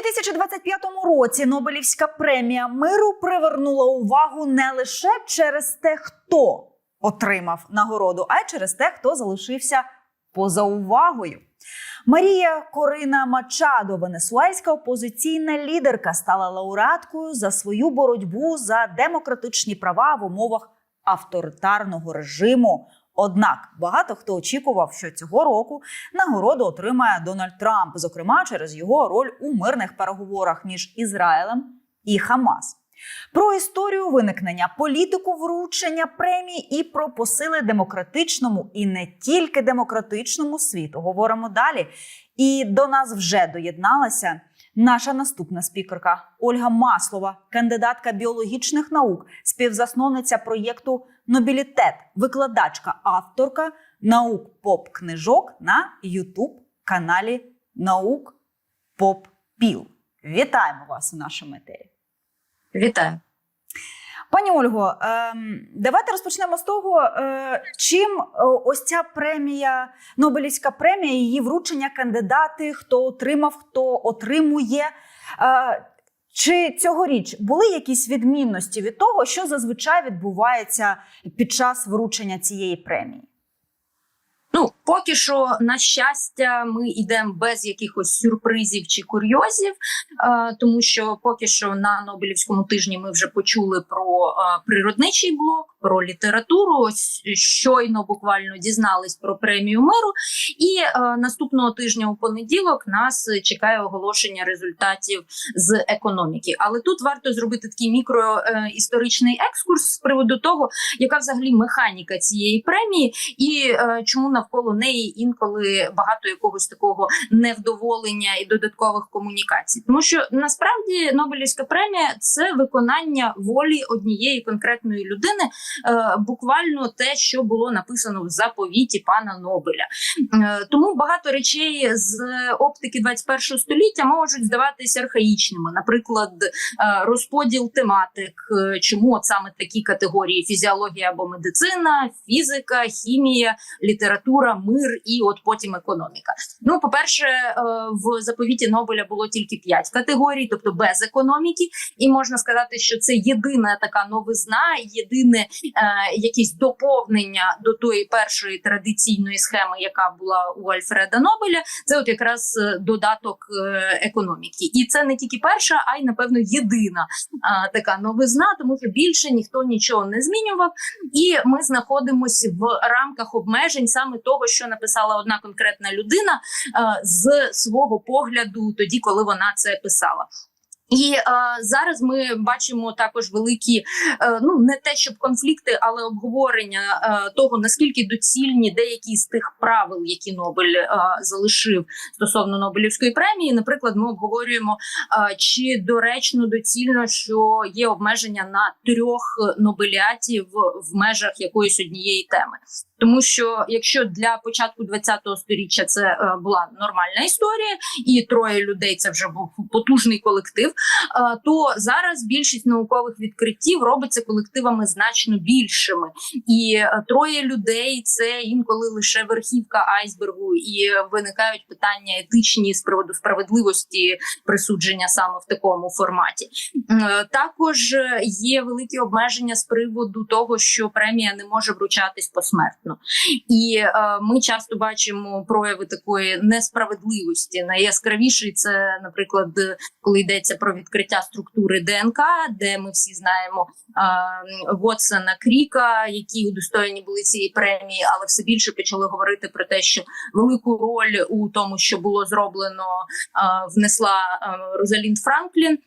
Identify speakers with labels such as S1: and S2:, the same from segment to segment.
S1: 2025 році Нобелівська премія миру привернула увагу не лише через те, хто отримав нагороду, а й через те, хто залишився поза увагою. Марія Корина Мачадо, венесуельська опозиційна лідерка, стала лауреаткою за свою боротьбу за демократичні права в умовах авторитарного режиму. Однак багато хто очікував, що цього року нагороду отримає Дональд Трамп, зокрема через його роль у мирних переговорах між Ізраїлем і Хамас. Про історію виникнення, політику вручення премії і про посили демократичному і не тільки демократичному світу говоримо далі. І до нас вже доєдналася наша наступна спікерка Ольга Маслова, кандидатка біологічних наук, співзасновниця проєкту Нобілітет, викладачка, авторка наук поп книжок на Ютуб каналі Наук Поп Піл. Вітаємо вас у нашому етері.
S2: Вітаю.
S1: Пані Ольго, ем, давайте розпочнемо з того, е, чим е, ось ця премія, Нобелівська премія, її вручення кандидати, хто отримав, хто отримує. Чи цьогоріч були якісь відмінності від того, що зазвичай відбувається під час вручення цієї премії?
S2: Ну, поки що, на щастя, ми йдемо без якихось сюрпризів чи курйозів, е, тому що поки що на Нобелівському тижні ми вже почули про е, природничий блок, про літературу. Ось щойно буквально дізнались про премію миру. І е, наступного тижня у понеділок нас чекає оголошення результатів з економіки. Але тут варто зробити такий мікроісторичний екскурс з приводу того, яка взагалі механіка цієї премії, і чому навколо неї інколи багато якогось такого невдоволення і додаткових комунікацій. Тому що насправді Нобелівська премія це виконання волі однієї конкретної людини, е, буквально те, що було написано в заповіті пана Нобеля. Е, тому багато речей з оптики 21 століття можуть здаватися архаїчними, наприклад, е, розподіл тематик, чому от саме такі категорії: фізіологія або медицина, фізика, хімія, література, мир і от потім економіка. Ну, по-перше, е, в заповіті Нобеля було тільки п'ять категорій, тобто без економіки, і можна сказати, що це єдина така новизна, єдине е, якісь доповнення до тої першої традиційної схеми, яка була у Альфреда Нобеля. Це от якраз е, додаток е, економіки, і це не тільки перша, а й напевно єдина е, така новизна, тому що більше ніхто нічого не змінював, і ми знаходимося в рамках обмежень саме того, що написала одна конкретна людина е, з свого погляду, тоді коли вона це писала. І е, зараз ми бачимо також великі, е, ну не те, щоб конфлікти, але обговорення е, того наскільки доцільні деякі з тих правил, які Нобель е, залишив стосовно Нобелівської премії. Наприклад, ми обговорюємо, е, чи доречно доцільно, що є обмеження на трьох нобеліатів в межах якоїсь однієї теми. Тому що якщо для початку 20-го сторіччя це е, була нормальна історія, і троє людей це вже був потужний колектив, е, то зараз більшість наукових відкриттів робиться колективами значно більшими, і е, троє людей це інколи лише верхівка айсбергу, і виникають питання етичні з приводу справедливості присудження саме в такому форматі. Е, Також е, є великі обмеження з приводу того, що премія не може вручатись посмертно. І е, ми часто бачимо прояви такої несправедливості. Найяскравіший це, наприклад, коли йдеться про відкриття структури ДНК, де ми всі знаємо е, Вотсона Кріка, які удостоєні були цієї премії, але все більше почали говорити про те, що велику роль у тому, що було зроблено, е, внесла е, Розалінд Франклін.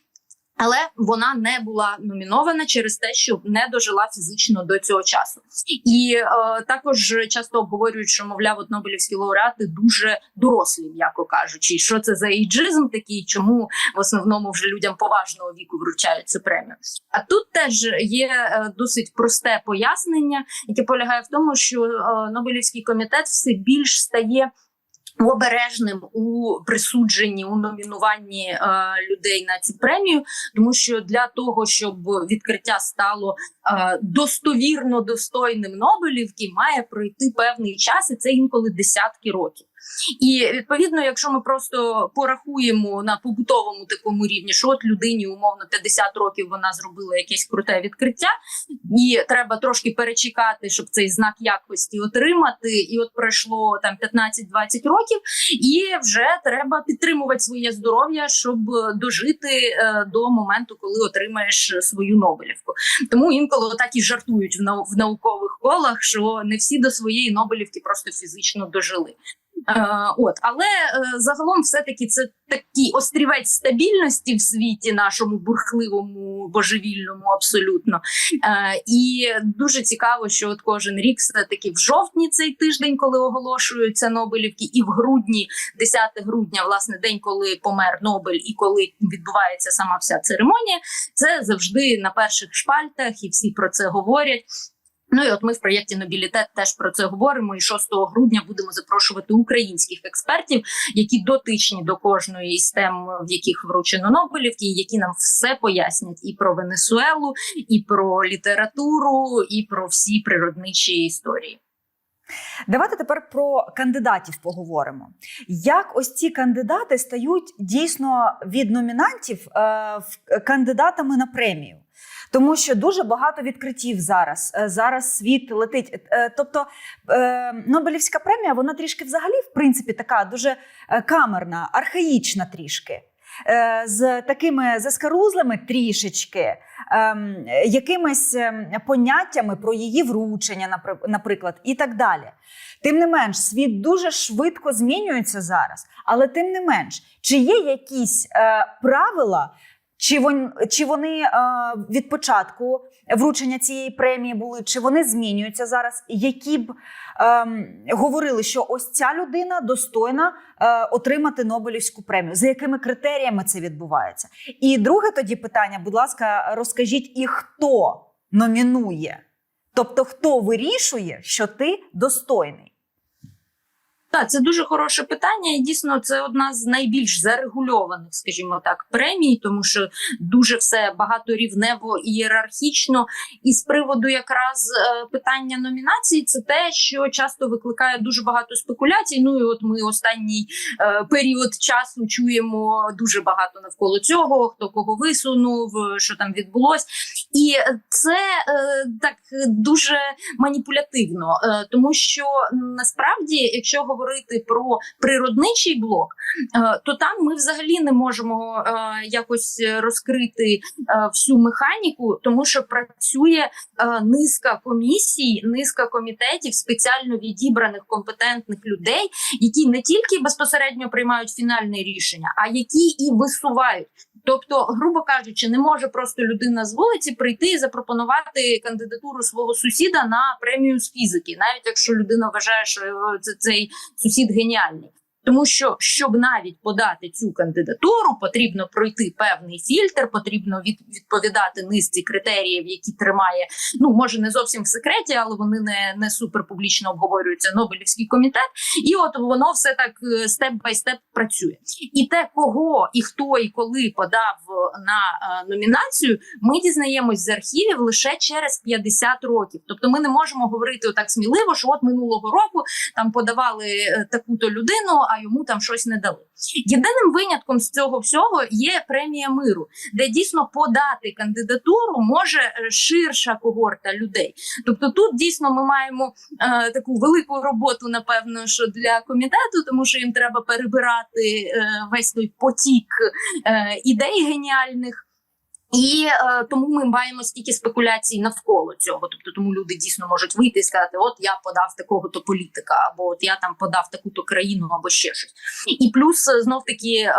S2: Але вона не була номінована через те, що не дожила фізично до цього часу, і е, також часто обговорюють, що мовляв, от Нобелівські лауреати дуже дорослі, м'яко кажучи, що це за ейджизм такий, чому в основному вже людям поважного віку вручають цю премію. А тут теж є е, досить просте пояснення, яке полягає в тому, що е, Нобелівський комітет все більш стає обережним у присудженні у номінуванні е, людей на цю премію, тому що для того, щоб відкриття стало е, достовірно достойним Нобелівки, має пройти певний час, і це інколи десятки років. І відповідно, якщо ми просто порахуємо на побутовому такому рівні, що от людині умовно 50 років вона зробила якесь круте відкриття, і треба трошки перечекати, щоб цей знак якості отримати. І от пройшло там 15-20 років, і вже треба підтримувати своє здоров'я, щоб дожити е, до моменту, коли отримаєш свою Нобелівку. Тому інколи так і жартують в, нау- в наукових колах, що не всі до своєї Нобелівки просто фізично дожили. Е, от, але е, загалом, все таки це такий острівець стабільності в світі, нашому бурхливому, божевільному, абсолютно. Е, і дуже цікаво, що от кожен рік все таки в жовтні цей тиждень, коли оголошуються Нобелівки, і в грудні, 10 грудня, власне, день, коли помер Нобель, і коли відбувається сама вся церемонія, це завжди на перших шпальтах, і всі про це говорять. Ну і от ми в проєкті Нобілітет теж про це говоримо. І 6 грудня будемо запрошувати українських експертів, які дотичні до кожної із тем, в яких вручено Нобелівки, які нам все пояснять і про Венесуелу, і про літературу, і про всі природничі історії.
S1: Давайте тепер про кандидатів поговоримо. Як ось ці кандидати стають дійсно від номінантів е, кандидатами на премію? Тому що дуже багато відкриттів зараз. Е, Зараз світ летить. Е, Тобто е, Нобелівська премія, вона трішки взагалі, в принципі, така дуже камерна, архаїчна трішки. З такими заскарузлими трішечки, ем, якимись ем, поняттями про її вручення, наприклад, і так далі. Тим не менш, світ дуже швидко змінюється зараз, але тим не менш, чи є якісь правила, чи, вон, чи вони е, від початку вручення цієї премії були, чи вони змінюються зараз, які б ем, говорили, що ось ця людина достойна е, отримати Нобелівську премію. За якими критеріями це відбувається? І друге тоді питання, будь ласка, розкажіть, і хто номінує? Тобто, хто вирішує, що ти достойний?
S2: Так, це дуже хороше питання, і дійсно це одна з найбільш зарегульованих, скажімо так, премій, тому що дуже все багаторівнево і ієрархічно. І з приводу якраз е, питання номінації, це те, що часто викликає дуже багато спекуляцій. Ну і от ми останній е, період часу чуємо дуже багато навколо цього, хто кого висунув, е, що там відбулось, і це е, так дуже маніпулятивно, е, тому що насправді, якщо говорити про природничий блок, е, то там ми взагалі не можемо е, якось розкрити е, всю механіку, тому що працює низка комісій, низка комітетів, спеціально відібраних компетентних людей, які не тільки безпосередньо приймають фінальне рішення, а які і висувають. Тобто, грубо кажучи, не може просто людина з вулиці прийти і запропонувати кандидатуру свого сусіда на премію з фізики, навіть якщо людина вважає, що е, це цей сусід геніальний. Тому що щоб навіть подати цю кандидатуру, потрібно пройти певний фільтр, потрібно від, відповідати низці критеріїв, які тримає. Ну може не зовсім в секреті, але вони не, не супер публічно обговорюються. Нобелівський комітет, і от воно все так степ бай степ працює. І те, кого і хто і коли подав на е, номінацію, ми дізнаємось з архівів лише через 50 років. Тобто, ми не можемо говорити отак сміливо, що от минулого року там подавали е, таку-то людину, а йому там щось не дали. Єдиним винятком з цього всього є премія миру, де дійсно подати кандидатуру може е, ширша когорта людей. Тобто, тут дійсно ми маємо е, таку велику роботу, напевно, що для комітету, тому що їм треба перебирати е, весь той потік е, ідей геніальних. І е, тому ми маємо стільки спекуляцій навколо цього. Тобто, тому люди дійсно можуть вийти і сказати: От я подав такого то політика, або от я там подав таку то країну, або ще щось. І плюс знов таки е,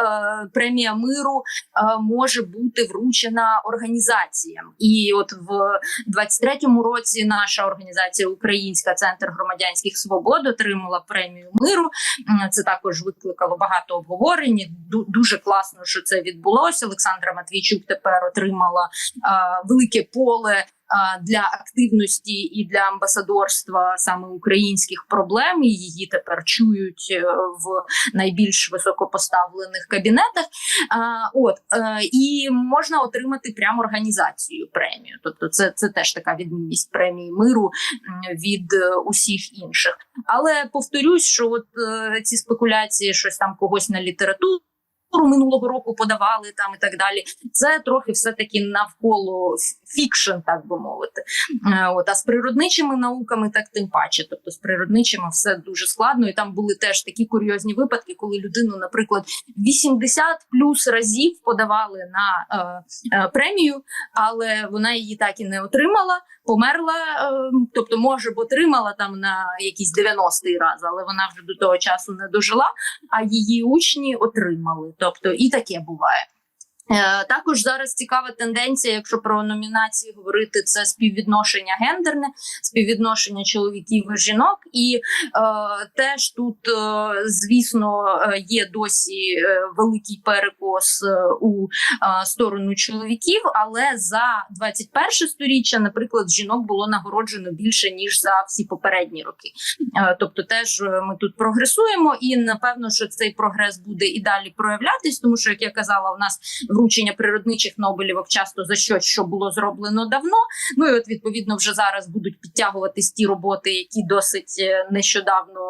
S2: премія миру е, може бути вручена організаціям. І от в 23-му році наша організація Українська центр громадянських свобод отримала премію миру. Це також викликало багато обговорень. Дуже класно, що це відбулося. Олександра Матвійчук тепер отримала е, велике поле. для активності і для амбасадорства саме українських проблем. Її тепер чують е, в найбільш високопоставлених кабінетах. От е, і можна отримати прямо організацію премію. Тобто, це, це теж така відмінність премії миру від е, усіх інших. Але повторюсь, що от ці спекуляції, щось там когось на літературу. Минулого року подавали там і так далі. Це трохи все таки навколо фікшн, так би мовити. Е, От а з природничими науками, так тим паче. Тобто з природничими все дуже складно. І там були теж такі курйозні випадки, коли людину, наприклад, 80 плюс разів подавали на е, е, премію, але вона її так і не отримала. Померла, е, тобто, може б отримала там на якийсь 90-й раз, але вона вже до того часу не дожила. А її учні отримали. Тобто, і таке буває. Е, Також зараз цікава тенденція, якщо про номінації говорити, це співвідношення гендерне, співвідношення чоловіків і жінок, і е, теж тут, е, звісно, е, є досі великий перекос у сторону чоловіків, але за 21 сторіччя, наприклад, жінок було нагороджено більше ніж за всі попередні роки. Тобто, теж ми тут прогресуємо, і напевно, що цей прогрес буде і далі проявлятись, тому що як я казала, у нас вручення природничих Нобелівок часто за щось, що було зроблено давно. Ну і от відповідно вже зараз будуть підтягуватись ті роботи, які досить е, нещодавно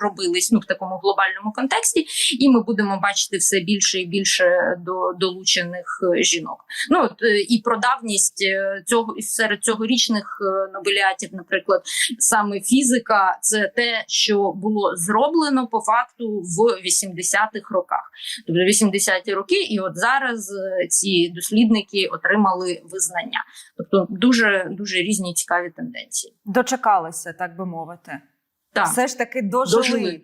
S2: робились ну в такому глобальному контексті, і ми будемо бачити все більше і більше до долучених е, жінок. Ну от е, і про давність е, цього серед цьогорічних е, нобеліатів, наприклад, саме фізика, це те, що було зроблено по факту в 80-х роках, тобто 80-ті роки, і от зараз е, ці дослідники отримали визнання. Тобто дуже дуже різні цікаві тенденції.
S1: Дочекалися, так би мовити.
S2: Так.
S1: Все ж таки дожили.
S2: Дожили.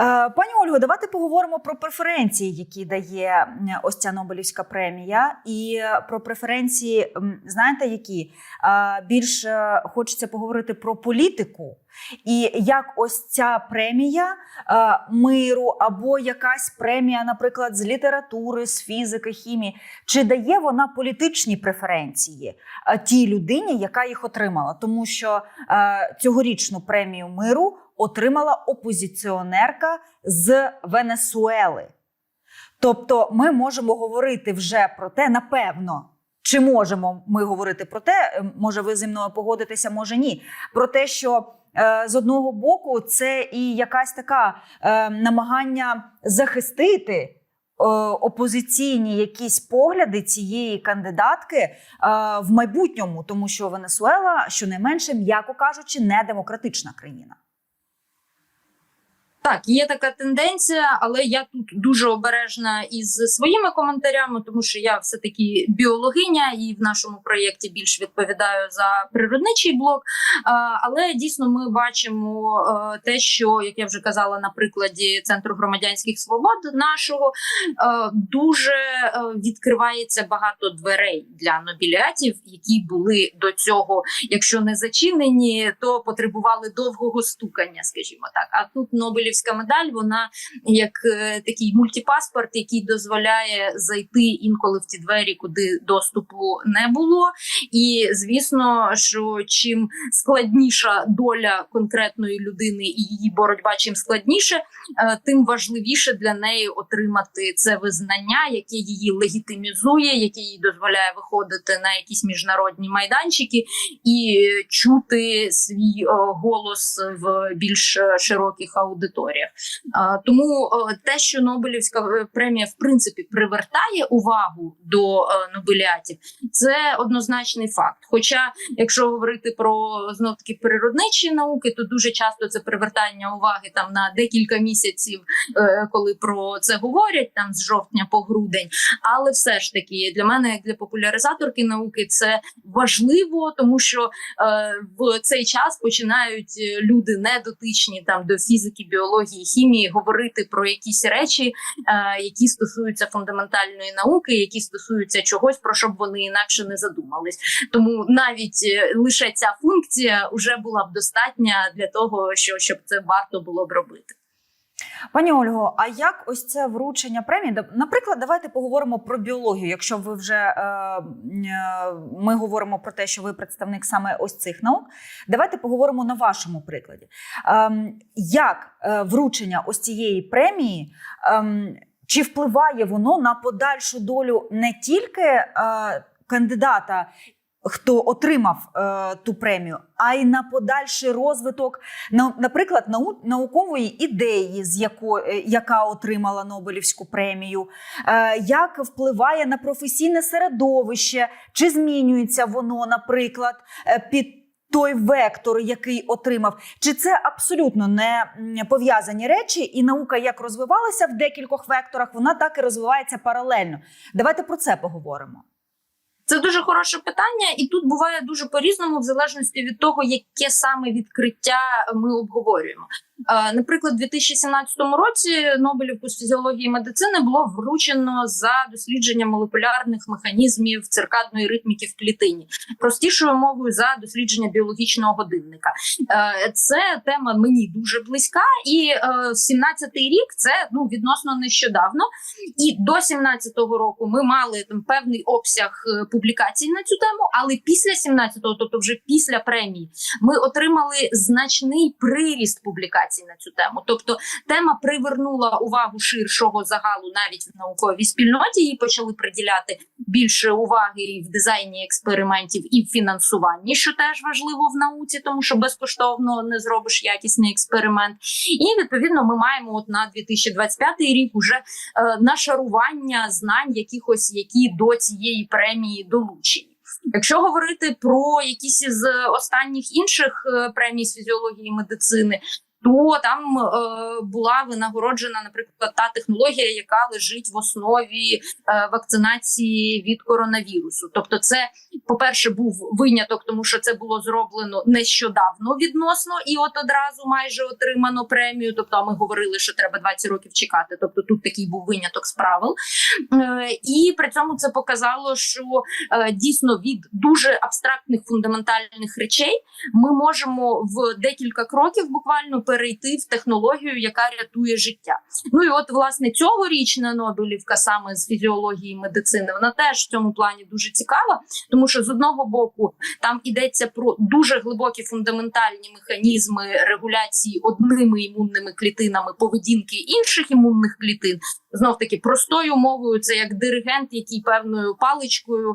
S1: Е, Пані Ольго, давайте поговоримо про преференції, які дає ось ця Нобелівська премія, і про преференції, знаєте, які? Е, більш е, хочеться поговорити про політику, і як ось ця премія миру або якась премія, наприклад, з літератури, з фізики, хімії, чи дає вона політичні преференції тій людині, яка їх отримала, тому що цьогорічну премію миру отримала опозиціонерка з Венесуели. Тобто, ми можемо говорити вже про те, напевно. Чи можемо ми говорити про те, е, може ви зі мною погодитеся, може ні. Про те, що е, з одного боку це і якась така е, намагання захистити е, опозиційні якісь погляди цієї кандидатки е, в майбутньому, тому що Венесуела, щонайменше, м'яко кажучи, не демократична країна.
S2: Так, є така тенденція, але я тут дуже обережна із своїми коментарями, тому що я все таки біологиня і в нашому проєкті більш відповідаю за природничий блок. Але дійсно ми бачимо е, те, що як я вже казала на прикладі центру громадянських свобод нашого е, дуже е, відкривається багато дверей для нобіліатів, які були до цього, якщо не зачинені, то потребували довгого стукання, скажімо так. А тут Нобелівська медаль, вона як е, такий мультипаспорт, який дозволяє зайти інколи в ті двері, куди доступу не було. І звісно, що чим складніша доля конкретної людини і її боротьба, чим складніше, е, тим важливіше для неї отримати це визнання, яке її легітимізує, яке їй дозволяє виходити на якісь міжнародні майданчики і чути свій е, голос в більш е, широких аудиторіях. А, Тому е, те, що Нобелівська е, премія в принципі привертає увагу до е, нобеліатів, це однозначний факт. Хоча, якщо говорити про знов таки природничі науки, то дуже часто це привертання уваги там на декілька місяців, коли про це говорять, там з жовтня по грудень. Але все ж таки для мене, як для популяризаторки науки, це важливо, тому що в цей час починають люди недотичні там до фізики, біології, хімії говорити про якісь речі, е, які стосуються фундаментальної науки, які стосуються чогось, про що б вони інакше не задумались. Тому навіть е, лише ця функція вже була б достатня для того, що щоб це варто було б робити.
S1: Пані Ольго, а як ось це вручення премії? Наприклад, давайте поговоримо про біологію. Якщо ви вже е, е, ми говоримо про те, що ви представник саме ось цих наук, давайте поговоримо на вашому прикладі. Ем, як е, вручення ось цієї премії? Ем, чи впливає воно на подальшу долю не тільки е, кандидата, хто отримав е, ту премію, а й на подальший розвиток, на, наприклад, нау, наукової ідеї, з якої, е, яка отримала Нобелівську премію, е, як впливає на професійне середовище, чи змінюється воно, наприклад, е, під той вектор, який отримав, чи це абсолютно не пов'язані речі, і наука як розвивалася в декількох векторах, вона так і розвивається паралельно. Давайте про це поговоримо.
S2: Це дуже хороше питання, і тут буває дуже по-різному, в залежності від того, яке саме відкриття ми обговорюємо. Е, Наприклад, у 2017 році Нобелівку з фізіології медицини було вручено за дослідження молекулярних механізмів циркадної ритміки в клітині, простішою мовою за дослідження біологічного годинника. Е, Це тема мені дуже близька, і е, 17-й рік це ну відносно нещодавно. І до 17-го року ми мали там певний обсяг е, публікацій на цю тему. Але після 17-го, тобто вже після премії, ми отримали значний приріст публікацій на цю тему. Тобто, тема привернула увагу ширшого загалу навіть в науковій спільноті. Їй почали приділяти більше уваги і в дизайні експериментів, і в фінансуванні, що теж важливо в науці, тому що безкоштовно не зробиш якісний експеримент. І відповідно ми маємо от на 2025 рік уже е, нашарування знань, якихось які до цієї премії долучені. Якщо говорити про якісь із останніх інших е, премій з фізіології і медицини. То там е, була винагороджена, наприклад, та технологія, яка лежить в основі е, вакцинації від коронавірусу. Тобто, це, по-перше, був виняток, тому що це було зроблено нещодавно відносно, і от одразу майже отримано премію. Тобто, ми говорили, що треба 20 років чекати. Тобто, тут такий був виняток з правил. Е, і при цьому це показало, що е, дійсно від дуже абстрактних фундаментальних речей ми можемо в декілька кроків буквально перейти в технологію, яка рятує життя. Ну і от власне цьогорічна Нобелівка саме з фізіології медицини, вона теж в цьому плані дуже цікава, тому що з одного боку там йдеться про дуже глибокі фундаментальні механізми регуляції одними імунними клітинами поведінки інших імунних клітин. Знов таки простою мовою, це як диригент, який певною паличкою е,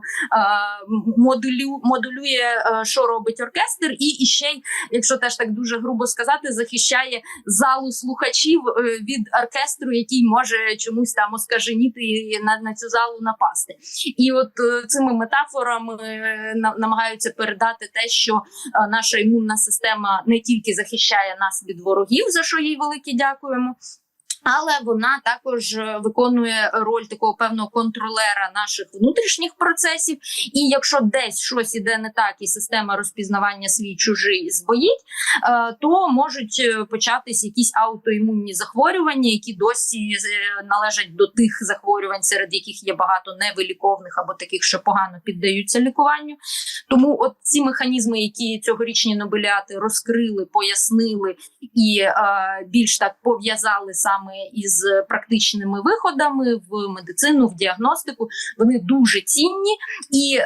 S2: модулю, модулює, е, що робить оркестр, і, і ще й, якщо теж так дуже грубо сказати, захищає залу слухачів е, від оркестру, який може чомусь там оскаженіти і на, на цю залу напасти. І от е, цими метафорами е, на- намагаються передати те, що наша імунна система не тільки захищає нас від ворогів, за що їй велике дякуємо. Але вона також е, виконує роль такого певного контролера наших внутрішніх процесів. І якщо десь щось іде не так, і система розпізнавання свій чужий збоїть, е, то можуть е, початись якісь аутоімунні захворювання, які досі належать до тих захворювань, серед яких є багато невиліковних або таких, що погано піддаються лікуванню. Тому от ці механізми, які цьогорічні нобеліати розкрили, пояснили і більш так пов'язали саме із практичними виходами в медицину, в діагностику, вони дуже цінні. І е,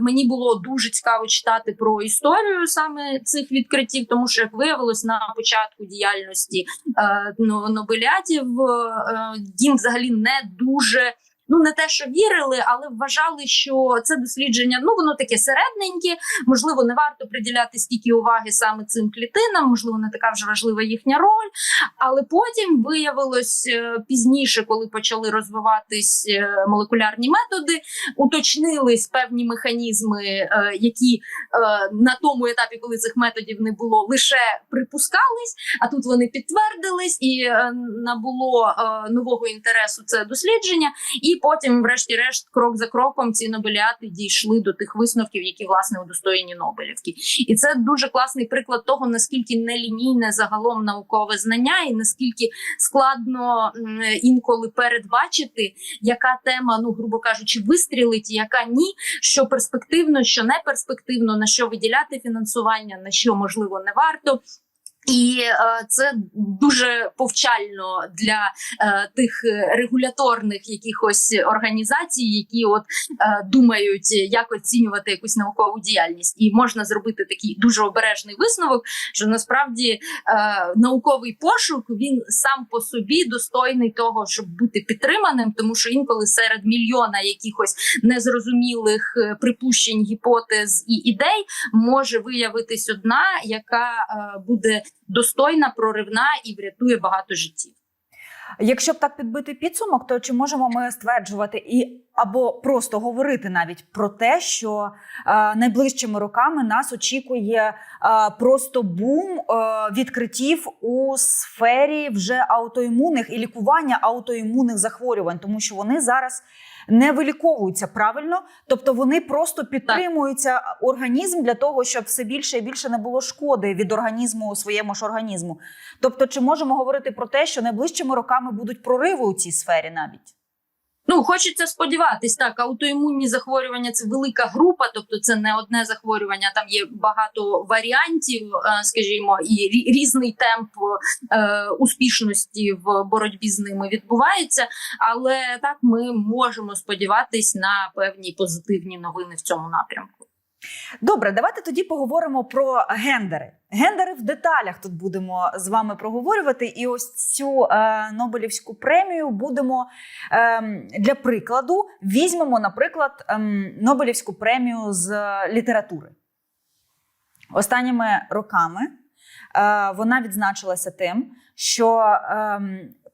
S2: мені було дуже цікаво читати про історію саме цих відкриттів, тому що як виявилось на початку діяльності е, нобелятів, е, їм взагалі не дуже. Ну, не те, що вірили, але вважали, що це дослідження ну воно таке середненьке. Можливо, не варто приділяти стільки уваги саме цим клітинам, можливо, не така вже важлива їхня роль. Але потім виявилось е, пізніше, коли почали розвиватись е, молекулярні методи, уточнились певні механізми, е, які на тому етапі, коли цих методів не було, лише припускались. А тут вони підтвердились і набуло нового інтересу це дослідження. І потім, врешті-решт, крок за кроком, ці нобеліати дійшли до тих висновків, які власне удостоєні Нобелівки. І це дуже класний приклад того, наскільки нелінійне загалом наукове знання, і наскільки складно інколи передбачити, яка тема, ну грубо кажучи, вистрілить, яка ні, що перспективно, що не перспективно, на що виділяти фінансування, на що можливо не варто. І е, це дуже повчально для е, тих е, регуляторних якихось організацій, які от е, думають, як оцінювати якусь наукову діяльність, і можна зробити такий дуже обережний висновок, що насправді е, науковий пошук він сам по собі достойний того, щоб бути підтриманим, тому що інколи серед мільйона якихось незрозумілих е, припущень, гіпотез і ідей може виявитись одна, яка е, буде достойна, проривна і врятує багато життів.
S1: Якщо б так підбити підсумок, то чи можемо ми стверджувати і або просто говорити навіть про те, що е, найближчими роками нас очікує е, просто бум е, відкриттів у сфері вже аутоімунних і лікування аутоімунних захворювань, тому що вони зараз не виліковуються правильно, тобто вони просто підтримуються організм для того, щоб все більше і більше не було шкоди від організму своєму ж організму. Тобто, чи можемо говорити про те, що найближчими роками будуть прориви у цій сфері навіть?
S2: Ну хочеться сподіватись, так аутоімунні захворювання це велика група, тобто це не одне захворювання. Там є багато варіантів, е, скажімо, і рі- різний темп е, успішності в боротьбі з ними відбувається. Але так ми можемо сподіватись на певні позитивні новини в цьому напрямку.
S1: Добре, давайте тоді поговоримо про гендери. Гендери в деталях тут будемо з вами проговорювати. І ось цю е, Нобелівську премію будемо е, для прикладу візьмемо, наприклад, е, Нобелівську премію з літератури. Останніми роками е, вона відзначилася тим, що е,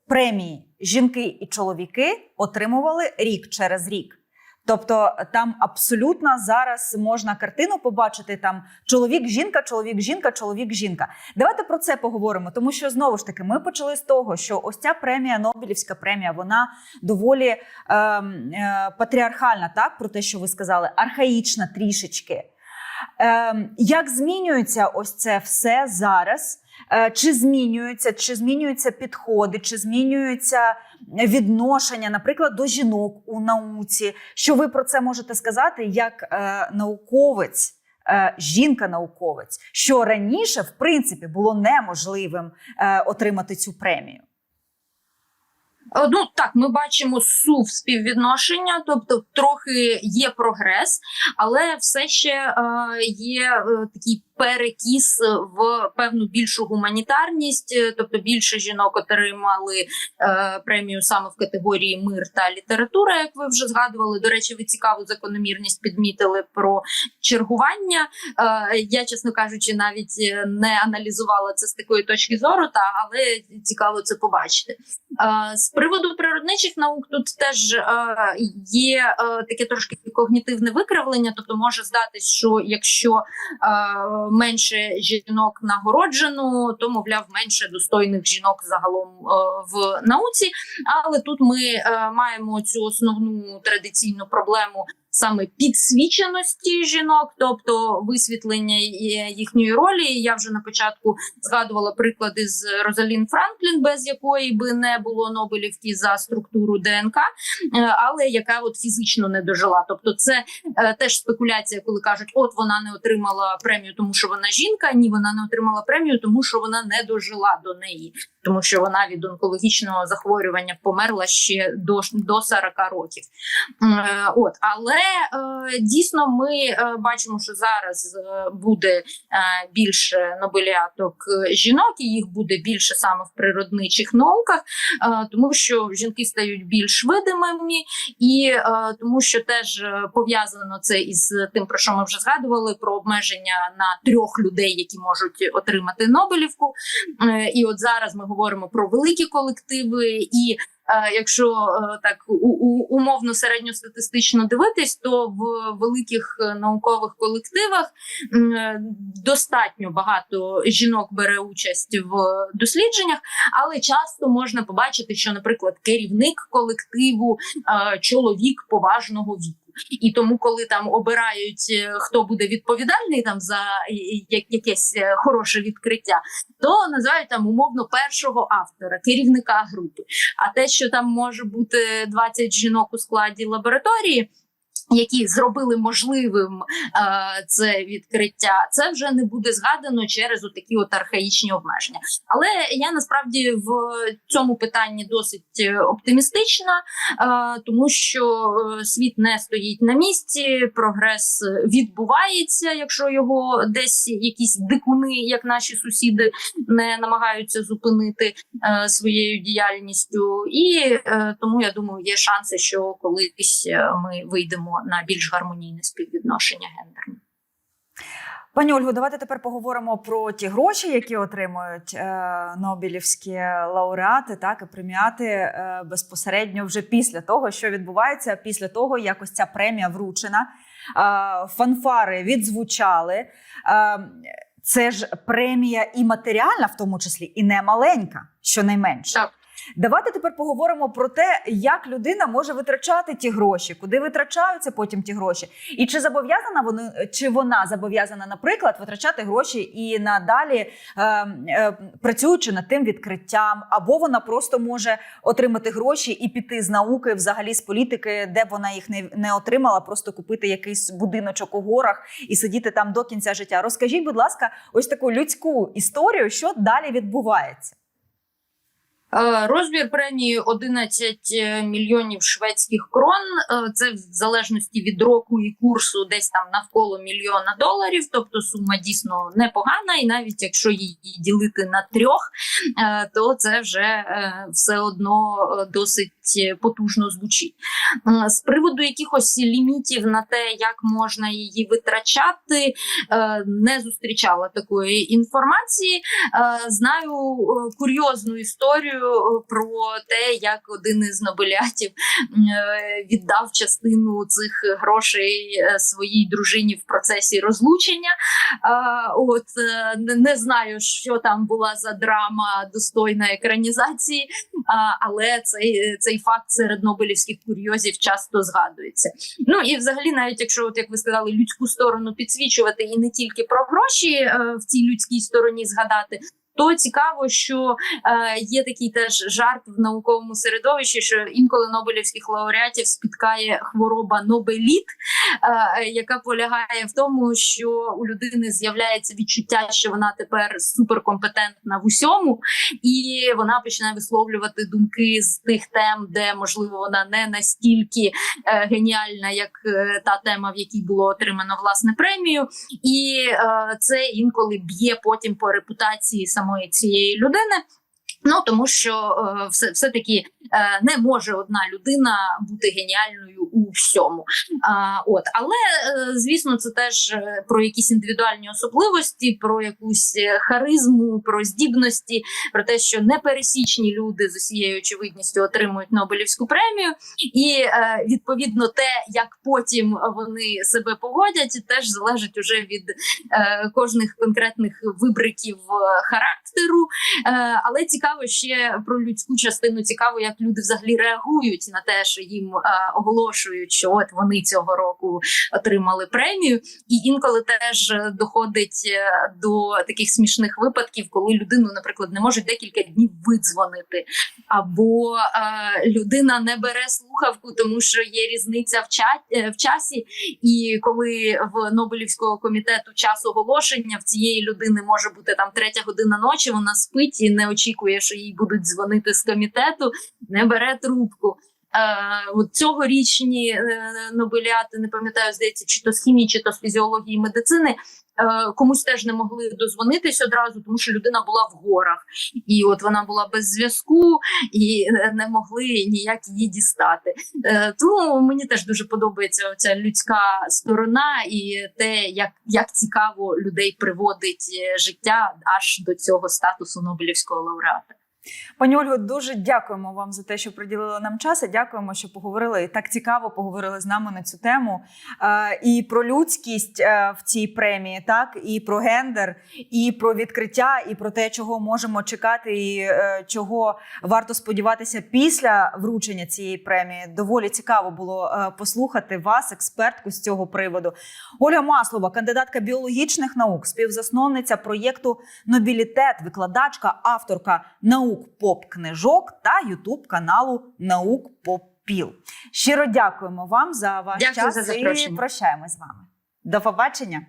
S1: премії жінки і чоловіки отримували рік через рік. Тобто там абсолютно зараз можна картину побачити там чоловік, жінка, чоловік, жінка, чоловік, жінка. Давайте про це поговоримо, тому що знову ж таки ми почали з того, що ось ця премія, Нобелівська премія, вона доволі е, е, патріархальна, так про те, що ви сказали, архаїчна трішечки. Е, як змінюється ось це все зараз? Е, Чи змінюються, чи змінюються підходи, чи змінюються відношення, наприклад, до жінок у науці? Що ви про це можете сказати як е, науковець, е, жінка-науковець, що раніше, в принципі, було неможливим отримати цю премію?
S2: Ну так, ми бачимо сув співвідношення, тобто трохи є прогрес, але все ще е, є е, такий перекіс в певну більшу гуманітарність, е, тобто більше жінок отримали е, премію саме в категорії мир та література, як ви вже згадували. До речі, ви цікаву закономірність підмітили про чергування. Е, я, чесно кажучи, навіть е, не аналізувала це з такої точки зору, та але цікаво це побачити. Е, З приводу природничих наук тут теж е, є е, таке трошки когнітивне викривлення, тобто може здатись, що якщо е, менше жінок нагороджено, то мовляв менше достойних жінок загалом е, в науці. Але тут ми е, маємо цю основну традиційну проблему. Саме підсвіченості жінок, тобто висвітлення їхньої ролі. Я вже на початку згадувала приклади з Розалін Франклін, без якої би не було Нобелівки за структуру ДНК, е, але яка от фізично не дожила. Тобто, це е, теж спекуляція, коли кажуть, от вона не отримала премію, тому що вона жінка. Ні, вона не отримала премію, тому що вона не дожила до неї, тому що вона від онкологічного захворювання померла ще до, до 40 років. Е, От, але е, дійсно ми е, бачимо, що зараз буде більше нобеліаток жінок, і їх буде більше саме в природничих науках, тому що жінки стають більш видимими, і тому що теж пов'язано це із тим, про що ми вже згадували, про обмеження на трьох людей, які можуть отримати Нобелівку. І от зараз ми говоримо про великі колективи і. е, Якщо е, так у- у- умовно середньостатистично дивитись, то в великих е, наукових колективах е, достатньо багато жінок бере участь в дослідженнях, але часто можна побачити, що, наприклад, керівник колективу е, чоловік поважного віку. І тому, коли там обирають, е, хто буде відповідальний там за якесь е, хороше відкриття, то називають там умовно першого автора, керівника групи. А те, що там може бути 20 жінок у складі лабораторії. Які зробили можливим е, це відкриття, це вже не буде згадано через такі от архаїчні обмеження. Але я насправді в цьому питанні досить е, оптимістична, е, тому що е, світ не стоїть на місці, прогрес відбувається, якщо його десь якісь дикуни, як наші сусіди, не намагаються зупинити е, своєю діяльністю, і е, тому я думаю, є шанси, що колись е, ми вийдемо на більш гармонійне співвідношення гендерне.
S1: Пані Ольго, давайте тепер поговоримо про ті гроші, які отримують е, Нобелівські лауреати, так і преміати е, безпосередньо вже після того, що відбувається, після того, як ось ця премія вручена. Е, фанфари відзвучали. Е, це ж премія і матеріальна, в тому числі, і не маленька, щонайменше.
S2: Так.
S1: Давайте тепер поговоримо про те, як людина може витрачати ті гроші, куди витрачаються потім ті гроші, і чи зобов'язана вони, чи вона зобов'язана, наприклад, витрачати гроші і надалі е, е, працюючи над тим відкриттям, або вона просто може отримати гроші і піти з науки, взагалі з політики, де вона їх не, не отримала, просто купити якийсь будиночок у горах і сидіти там до кінця життя. Розкажіть, будь ласка, ось таку людську історію, що далі відбувається.
S2: Е, Розмір премії 11 мільйонів шведських крон. Е, Це в залежності від року і курсу, десь там навколо мільйона доларів. Тобто сума дійсно непогана, і навіть якщо її ділити на трьох, е, то це вже е, все одно е, досить потужно звучить. З приводу якихось лімітів на те, як можна її витрачати, е, не зустрічала такої інформації. Е, Знаю е, курйозну історію про те, як один із нобелятів е, віддав частину цих грошей е, своїй дружині в процесі розлучення. От е, не- знаю, що там була за драма достойна екранізації, але цей, цей факт серед нобелівських курйозів часто згадується. Ну і взагалі, навіть якщо, от як ви сказали, людську сторону підсвічувати і не тільки про гроші в цій людській стороні згадати. То цікаво, що е, є такий теж жарт в науковому середовищі, що інколи нобелівських лауреатів спіткає хвороба Нобеліт, е, яка полягає в тому, що у людини з'являється відчуття, що вона тепер суперкомпетентна в усьому, і вона починає висловлювати думки з тих тем, де можливо вона не настільки е, геніальна, як е, та тема, в якій було отримано власне премію, і е, це інколи б'є потім по репутації самої цієї людини. Ну тому що е, все, все таки е, не може одна людина бути геніальною у всьому. А, от, але е, звісно, це теж про якісь індивідуальні особливості, про якусь харизму, про здібності, про те, що непересічні люди з усією очевидністю отримують Нобелівську премію, і відповідно те, як потім вони себе поводять, теж залежить уже від кожних конкретних вибриків характеру. Але цікаво ще про людську частину. Цікаво, як люди взагалі реагують на те, що їм е, оголошують, що от вони цього року отримали премію. І інколи теж е, доходить е, до таких смішних випадків, коли людину, наприклад, не можуть декілька днів видзвонити, або е, людина не бере слухавку, тому що є різниця в, ча- в часі. І коли в Нобелівського комітету час оголошення в цієї людини може бути там третя година ночі, вона спить і не очікує, що їй будуть дзвонити з комітету, не бере трубку. Е, от цьогорічні е, нобеляти, не пам'ятаю, здається, чи то з хімії, чи то з фізіології медицини. Е, Комусь теж не могли дозвонитись одразу, тому що людина була в горах, і от вона була без зв'язку, і е, не могли ніяк її дістати. Е, Тому мені теж дуже подобається ця людська сторона і те, як, як цікаво людей приводить життя аж до цього статусу Нобелівського лауреата.
S1: Пані Ольго, дуже дякуємо вам за те, що приділили нам час. і Дякуємо, що поговорили і так цікаво поговорили з нами на цю тему. Е, і про людськість е, в цій премії, так і про гендер, і про відкриття, і про те, чого можемо чекати, і е, чого варто сподіватися після вручення цієї премії. Доволі цікаво було послухати вас, експертку з цього приводу. Ольга Маслова, кандидатка біологічних наук, співзасновниця проєкту Нобілітет, викладачка, авторка наук поп книжок та Ютуб каналу Наук Поп ПІЛ. Щиро дякуємо вам за ваш
S2: Дякую
S1: час
S2: за
S1: і прощаємось з вами. До побачення.